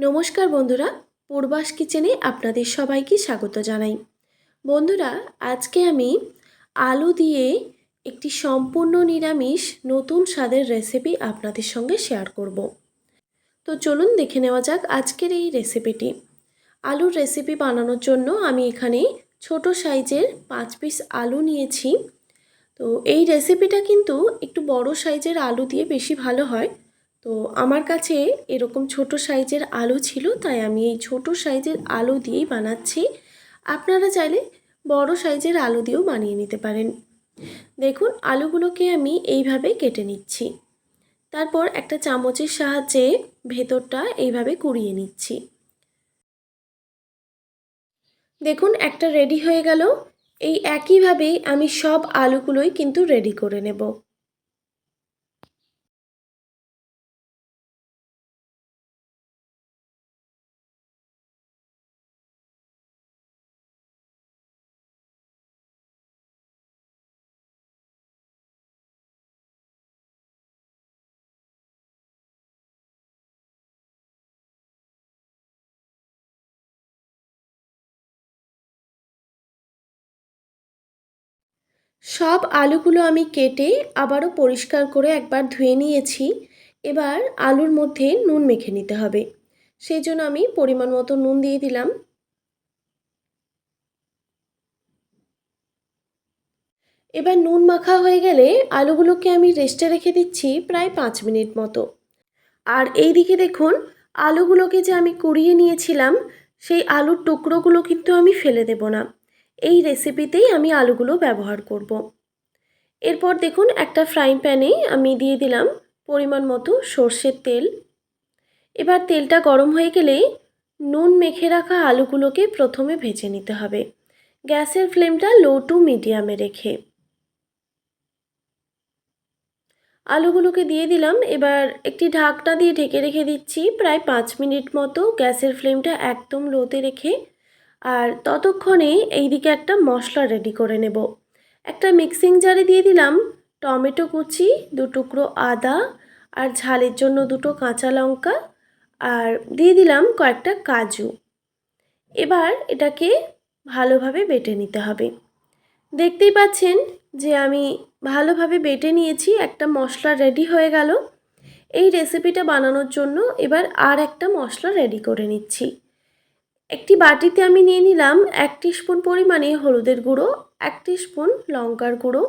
নমস্কার বন্ধুরা, পূর্বাস কিচেনে আপনাদের সবাইকে স্বাগত জানাই। বন্ধুরা, আজকে আমি আলু দিয়ে একটি সম্পূর্ণ নিরামিষ নতুন স্বাদের রেসিপি আপনাদের সঙ্গে শেয়ার করব। তো চলুন দেখে নেওয়া যাক আজকের এই রেসিপিটি। আলুর রেসিপি বানানোর জন্য আমি এখানে ছোট সাইজের পাঁচ পিস আলু নিয়েছি। তো এই রেসিপিটা কিন্তু একটু বড় সাইজের আলু দিয়ে বেশি ভালো হয়। তো আমার কাছে এরকম ছোট সাইজের আলু ছিল, তাই আমি এই ছোট সাইজের আলু দিয়েই বানাচ্ছি। আপনারা চাইলে বড় সাইজের আলু দিয়েও বানিয়ে নিতে পারেন। দেখুন, আলুগুলোকে আমি এইভাবে কেটে নিচ্ছি। তারপর একটা চামচের সাহায্যে ভেতরটা এইভাবে কুড়িয়ে নিচ্ছি। দেখুন, একটা রেডি হয়ে গেল। এই একইভাবেই আমি সব আলুগুলোই কিন্তু রেডি করে নেব। সব আলুগুলো আমি কেটে আবারও পরিষ্কার করে একবার ধুয়ে নিয়েছি। এবার আলুর মধ্যে নুন মেখে নিতে হবে। সেই জন্য আমি পরিমাণ মতো নুন দিয়ে দিলাম। এবার নুন মাখা হয়ে গেলে আলুগুলোকে আমি রেস্টে রেখে দিচ্ছি প্রায় পাঁচ মিনিট মতো। আর এই দিকে দেখুন, আলুগুলোকে যে আমি কুড়িয়ে নিয়েছিলাম, সেই আলুর টুকরোগুলো কিন্তু আমি ফেলে দেব না। এই রেসিপিতেই আমি আলুগুলো ব্যবহার করব। এরপর দেখুন, একটা ফ্রাইং প্যানে আমি দিয়ে দিলাম পরিমাণ মতো সর্ষের তেল। এবার তেলটা গরম হয়ে গেলে নুন মেখে রাখা আলুগুলোকে প্রথমে ভেজে নিতে হবে। গ্যাসের ফ্লেমটা লো টু মিডিয়ামে রেখে। আলুগুলোকে দিয়ে দিলাম। এবার একটি ঢাকনা দিয়ে ঢেকে রেখে দিচ্ছি। প্রায় পাঁচ মিনিট মতো গ্যাসের ফ্লেমটা একদম লোতে রেখে আর ততক্ষণে এইদিকে একটা মশলা রেডি করে নেব। একটা মিক্সিং জারে দিয়ে দিলাম টমেটো কুচি, দু টুকরো আদা আর ঝালের জন্য দুটো কাঁচা লঙ্কা আর দিয়ে দিলাম কয়েকটা কাজু। এবার এটাকে ভালোভাবে বেটে নিতে হবে। দেখতেই পাচ্ছেন যে আমি ভালোভাবে বেটে নিয়েছি, একটা মশলা রেডি হয়ে গেল। এই রেসিপিটা বানানোর জন্য এবার আর একটা মশলা রেডি করে নিচ্ছি। একটি বাটিতে আমি নিয়ে নিলাম এক স্পুন পরিমাণে হলুদের গুঁড়ো, এক স্পুন লঙ্কার গুঁড়ো,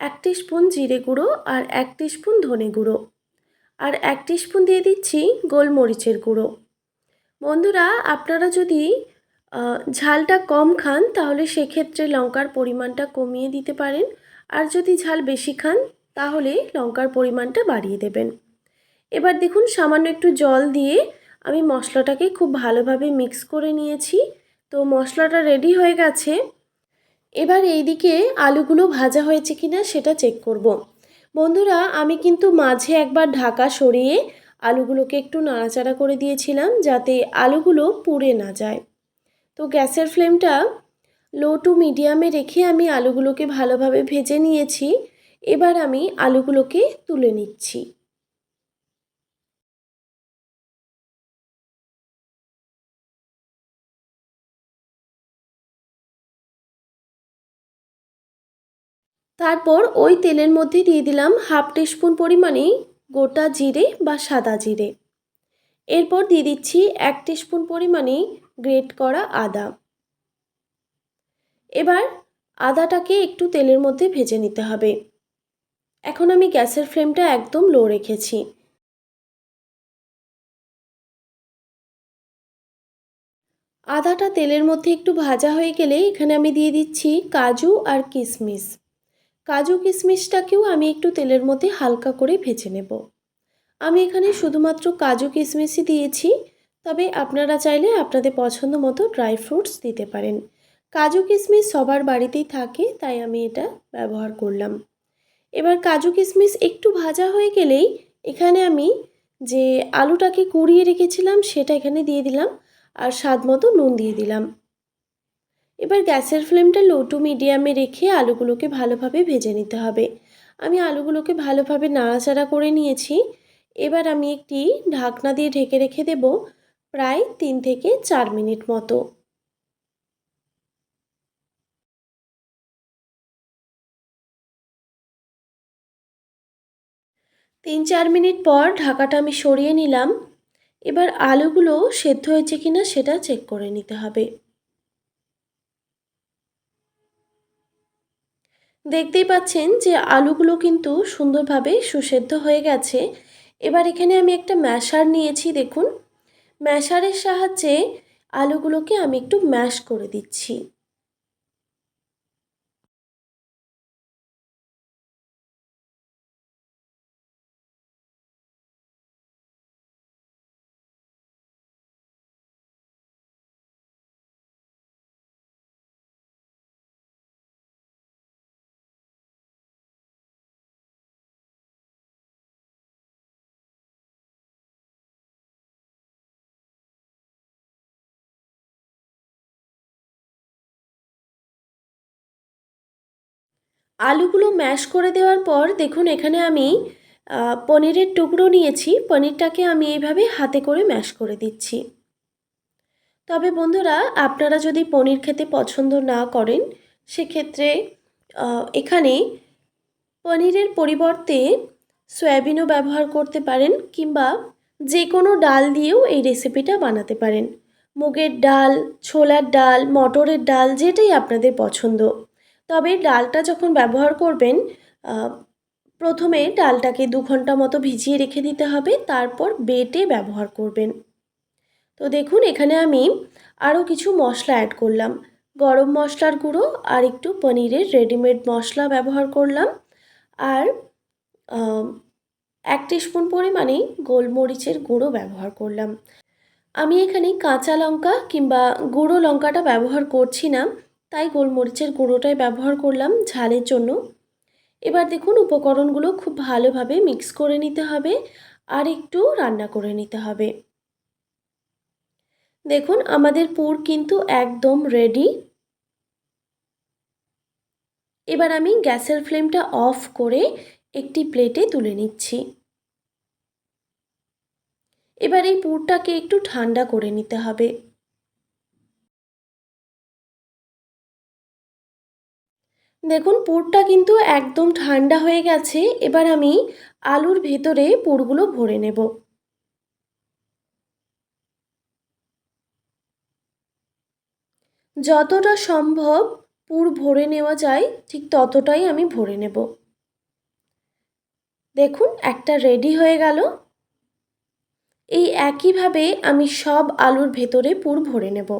এক স্পুন জিরে গুঁড়ো আর এক স্পুন ধনে গুঁড়ো। আর এক স্পুন দিয়ে দিচ্ছি গোলমরিচের গুঁড়ো। বন্ধুরা, আপনারা যদি ঝালটা কম খান তাহলে সেক্ষেত্রে লঙ্কার পরিমাণটা কমিয়ে দিতে পারেন। আর যদি ঝাল বেশি খান তাহলে লঙ্কার পরিমাণটা বাড়িয়ে দেবেন। এবার দেখুন, সামান্য একটু জল দিয়ে আমি মশলাটাকে খুব ভালোভাবে মিক্স করে নিয়েছি। তো মশলাটা রেডি হয়ে গেছে। এবার এইদিকে আলুগুলো ভাজা হয়েছে কি না সেটা চেক করব। বন্ধুরা, আমি কিন্তু মাঝে একবার ঢাকা সরিয়ে আলুগুলোকে একটু নাড়াচাড়া করে দিয়েছিলাম যাতে আলুগুলো পুড়ে না যায়। তো গ্যাসের ফ্লেমটা লো টু মিডিয়ামে রেখে আমি আলুগুলোকে ভালোভাবে ভেজে নিয়েছি। এবার আমি আলুগুলোকে তুলে নিচ্ছি। তারপর ওই তেলের মধ্যে দিয়ে দিলাম হাফ টিস্পুন পরিমাণে গোটা জিরে বা সাদা জিরে। এরপর দিয়ে দিচ্ছি এক টিস্পুন পরিমাণে গ্রেট করা আদা। এবার আদাটাকে একটু তেলের মধ্যে ভেজে নিতে হবে। এখন আমি গ্যাসের ফ্লেমটা একদম লো রেখেছি। আদাটা তেলের মধ্যে একটু ভাজা হয়ে গেলে এখানে আমি দিয়ে দিচ্ছি কাজু আর কিশমিশ কাজু কিশমিশটাকেও আমি একটু তেলের মধ্যে হালকা করে ভেজে নেব। আমি এখানে শুধুমাত্র কাজু কিশমিশই দিয়েছি, তবে আপনারা চাইলে আপনাদের পছন্দ মতো ড্রাই ফ্রুটস দিতে পারেন। কাজু কিশমিশ সবার বাড়িতেই থাকে, তাই আমি এটা ব্যবহার করলাম। এবার কাজু কিশমিশ একটু ভাজা হয়ে গেলেই এখানে আমি যে আলুটাকে কুড়িয়ে রেখেছিলাম, সেটা এখানে দিয়ে দিলাম, আর স্বাদ মতো নুন দিয়ে দিলাম। এবার গ্যাসের ফ্লেমটা লো টু মিডিয়ামে রেখে আলুগুলোকে ভালোভাবে ভেজে নিতে হবে। আমি আলুগুলোকে ভালোভাবে নাড়াচাড়া করে নিয়েছি। এবার আমি একটি ঢাকনা দিয়ে ঢেকে রেখে দেব প্রায় তিন থেকে চার মিনিট মতো। তিন চার মিনিট পর ঢাকাটা আমি সরিয়ে নিলাম। এবার আলুগুলো সেদ্ধ হয়েছে কিনা সেটা চেক করে নিতে হবে। দেখতেই পাচ্ছেন যে আলুগুলো কিন্তু সুন্দরভাবে সুসেদ্ধ হয়ে গেছে। এবার এখানে আমি একটা ম্যাশার নিয়েছি, দেখুন। ম্যাশারের সাহায্যে আলুগুলোকে আমি একটু ম্যাশ করে দিচ্ছি। আলুগুলো ম্যাশ করে দেওয়ার পর দেখুন এখানে আমি পনিরের টুকরো নিয়েছি। পনিরটাকে আমি এইভাবে হাতে করে ম্যাশ করে দিচ্ছি। তবে বন্ধুরা, আপনারা যদি পনির খেতে পছন্দ না করেন, সেক্ষেত্রে এখানে পনিরের পরিবর্তে সয়াবিনও ব্যবহার করতে পারেন কিংবা যে কোনো ডাল দিয়েও এই রেসিপিটা বানাতে পারেন। মুগের ডাল, ছোলার ডাল, মটরের ডাল, যেটাই আপনাদের পছন্দ। তবে ডালটা যখন ব্যবহার করবেন প্রথমে ডালটাকে দু ঘণ্টা মতো ভিজিয়ে রেখে দিতে হবে, তারপর বেটে ব্যবহার করবেন। তো দেখুন, এখানে আমি আরও কিছু মশলা অ্যাড করলাম। গরম মশলার গুঁড়ো আর একটু পনিরের রেডিমেড মশলা ব্যবহার করলাম। আর এক স্পুন পরিমাণেই গোলমরিচের গুঁড়ো ব্যবহার করলাম। আমি এখানে কাঁচা লঙ্কা কিংবা গুঁড়ো লঙ্কাটা ব্যবহার করছি না। তাই গোলমরিচের গুঁড়োটাই ব্যবহার করলাম ঝালের জন্য। এবার দেখুন উপকরণগুলো খুব ভালোভাবে মিক্স করে নিতে হবে আর একটু রান্না করে নিতে হবে। দেখুন আমাদের পুর কিন্তু একদম রেডি এবার আমি গ্যাসের ফ্লেমটা অফ করে একটি প্লেটে তুলে নিচ্ছি। এবার এই পুরটাকে একটু ঠান্ডা করে নিতে হবে। দেখুন, পুরটা কিন্তু একদম ঠান্ডা হয়ে গেছে। এবার আমি আলুর ভেতরে পুরগুলো ভরে নেব। যতটা সম্ভব পুর ভরে নেওয়া যায়, ঠিক ততটাই আমি ভরে নেব। দেখুন, একটা রেডি হয়ে গেল। এই একইভাবে আমি সব আলুর ভেতরে পুর ভরে নেব।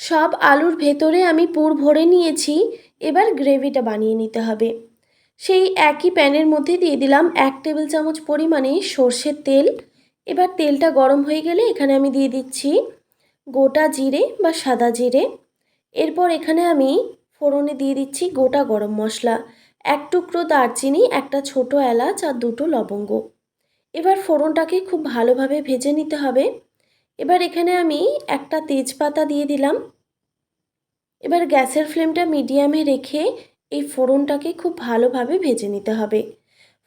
সব আলুর ভেতরে আমি পুর ভরে নিয়েছি, এবার গ্রেভিটা বানিয়ে নিতে হবে। সেই একই প্যানের মধ্যে দিয়ে দিলাম এক টেবিল চামচ পরিমাণে সর্ষের তেল। এবার তেলটা গরম হয়ে গেলে এখানে আমি দিয়ে দিচ্ছি গোটা জিরে বা সাদা জিরে। এরপর এখানে আমি ফোড়নে দিয়ে দিচ্ছি গোটা গরম মশলা, এক টুকরো দারচিনি, একটা ছোট এলাচ আর দুটো লবঙ্গ। এবার ফোড়নটাকে খুব ভালোভাবে ভেজে নিতে হবে। এবার এখানে আমি একটা তেজপাতা দিয়ে দিলাম। এবার গ্যাসের ফ্লেমটা মিডিয়ামে রেখে এই ফোড়নটাকে খুব ভালোভাবে ভেজে নিতে হবে।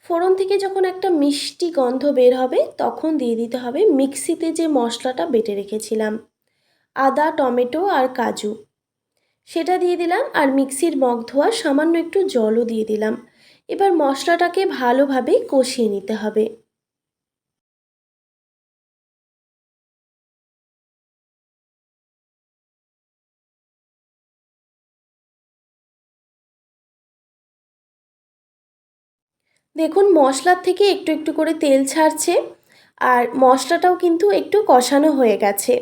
ফোড়ন থেকে যখন একটা মিষ্টি গন্ধ বের হবে, তখন দিয়ে দিতে হবে মিক্সিতে যে মশলাটা বেটে রেখেছিলাম, আদা, টমেটো আর কাজু। সেটা দিয়ে দিলাম আর মিক্সির মগ ধোয়া সামান্য একটু জলও দিয়ে দিলাম। এবার মশলাটাকে ভালোভাবে কষিয়ে নিতে হবে। দেখুন, মশলার থেকে একটু একটু করে তেল ছাড়ছে আর মশলাটাও কিন্তু একটু কষানো হয়ে গেছে।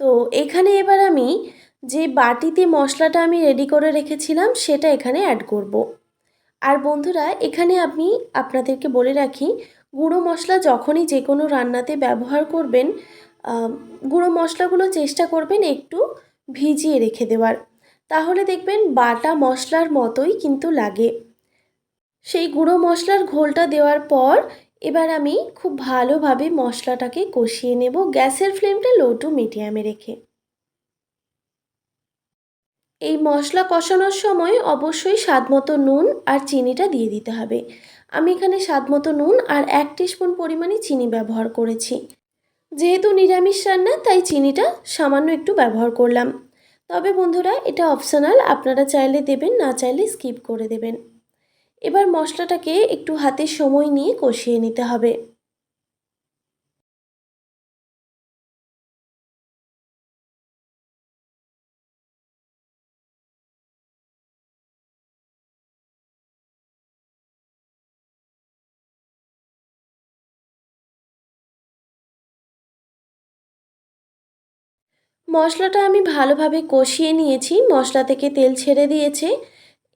তো এখানে এবার আমি যে বাটিতে মশলাটা আমি রেডি করে রেখেছিলাম, সেটা এখানে অ্যাড করব। আর বন্ধুরা, এখানে আমি আপনাদেরকে বলে রাখি, গুঁড়ো মশলা যখনই যে কোনো রান্নাতে ব্যবহার করবেন গুঁড়ো মশলাগুলো চেষ্টা করবেন একটু ভিজিয়ে রেখে দেওয়ার। তাহলে দেখবেন বাটা মশলার মতোই কিন্তু লাগে। সেই গুঁড়ো মশলার ঘোলটা দেওয়ার পর এবার আমি খুব ভালোভাবে মশলাটাকে কষিয়ে নেব গ্যাসের ফ্লেমটা লো টু মিডিয়ামে রেখে। এই মশলা কষানোর সময় অবশ্যই স্বাদ মতো নুন আর চিনিটা দিয়ে দিতে হবে। আমি এখানে স্বাদ মতো নুন আর এক স্পুন পরিমাণে চিনি ব্যবহার করেছি। যেহেতু নিরামিষ রান্না, তাই চিনিটা সামান্য একটু ব্যবহার করলাম। তবে বন্ধুরা, এটা অপশনাল, আপনারা চাইলে দেবেন, না চাইলে স্কিপ করে দেবেন। এবার মশলাটাকে একটু হাতে সময় নিয়ে কষিয়ে নিতে হবে। মশলাটা আমি ভালোভাবে কষিয়ে নিয়েছি। মশলা থেকে তেল ছেড়ে দিয়েছে।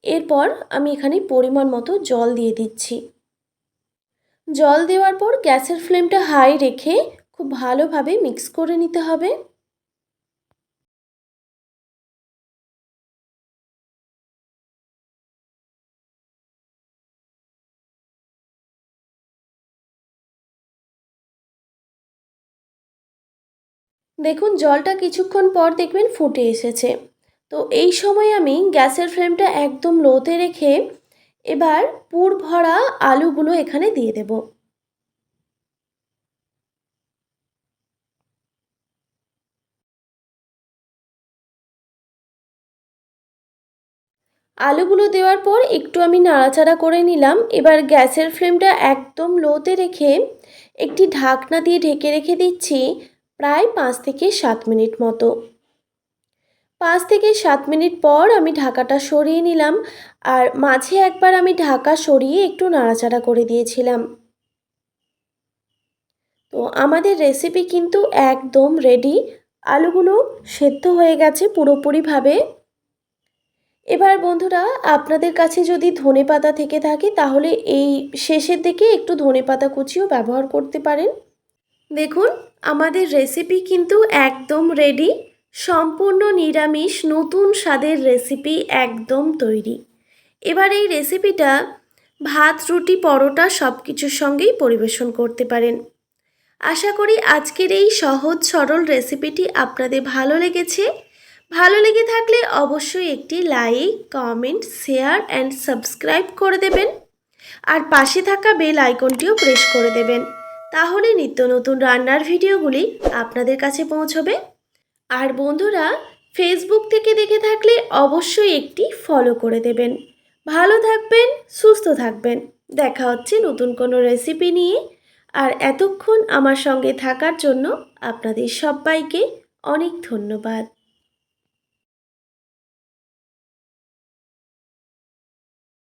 এরপর আমি এখানে পরিমাণ মতো জল দিয়ে দিচ্ছি। জল দেওয়ার পর গ্যাসের ফ্লেমটা হাই রেখে খুব ভালোভাবে মিক্স করে নিতে হবে। দেখুন, জলটা কিছুক্ষণ পর দেখবেন ফুটে এসেছে। তো এই সময় আমি গ্যাসের ফ্লেমটা একদম লোতে রেখে এবার পুর ভরা আলুগুলো এখানে দিয়ে দেব। আলুগুলো দেওয়ার পর একটু আমি নাড়াচাড়া করে নিলাম। এবার গ্যাসের ফ্লেমটা একদম লোতে রেখে একটি ঢাকনা দিয়ে ঢেকে রেখে দিচ্ছি প্রায় পাঁচ থেকে সাত মিনিট মতো। পাঁচ থেকে সাত মিনিট পর আমি ঢাকাটা সরিয়ে নিলাম আর মাঝে একবার আমি ঢাকা সরিয়ে একটু নাড়াচাড়া করে দিয়েছিলাম। তো আমাদের রেসিপি কিন্তু একদম রেডি আলুগুলো সেদ্ধ হয়ে গেছে পুরোপুরিভাবে। এবার বন্ধুরা, আপনাদের কাছে যদি ধনে পাতা থেকে থাকে, তাহলে এই শেষের দিকে একটু ধনে পাতা কুচিও ব্যবহার করতে পারেন। দেখুন, আমাদের রেসিপি কিন্তু একদম রেডি সম্পূর্ণ নিরামিষ নতুন স্বাদের রেসিপি একদম তৈরি। এবার এই রেসিপিটা ভাত, রুটি, পরোটা সব কিছুর সঙ্গেই পরিবেশন করতে পারেন। আশা করি আজকের এই সহজ, সরল রেসিপিটি আপনাদের ভালো লেগেছে। ভালো লেগে থাকলে অবশ্যই একটি like, comment, share and subscribe করে দেবেন। আর পাশে থাকা বেল আইকনটিও প্রেস করে দেবেন। তাহলে নিত্য নতুন রান্নার ভিডিওগুলি আপনাদের কাছে পৌঁছবে। আর বন্ধুরা ফেসবুক থেকে দেখে থাকলে অবশ্যই একটি ফলো করে দেবেন। ভালো থাকবেন, সুস্থ থাকবেন। দেখা হচ্ছে নতুন কোনো রেসিপি নিয়ে। আর এতক্ষণ আমার সঙ্গে থাকার জন্য আপনাদের সবাইকে অনেক ধন্যবাদ।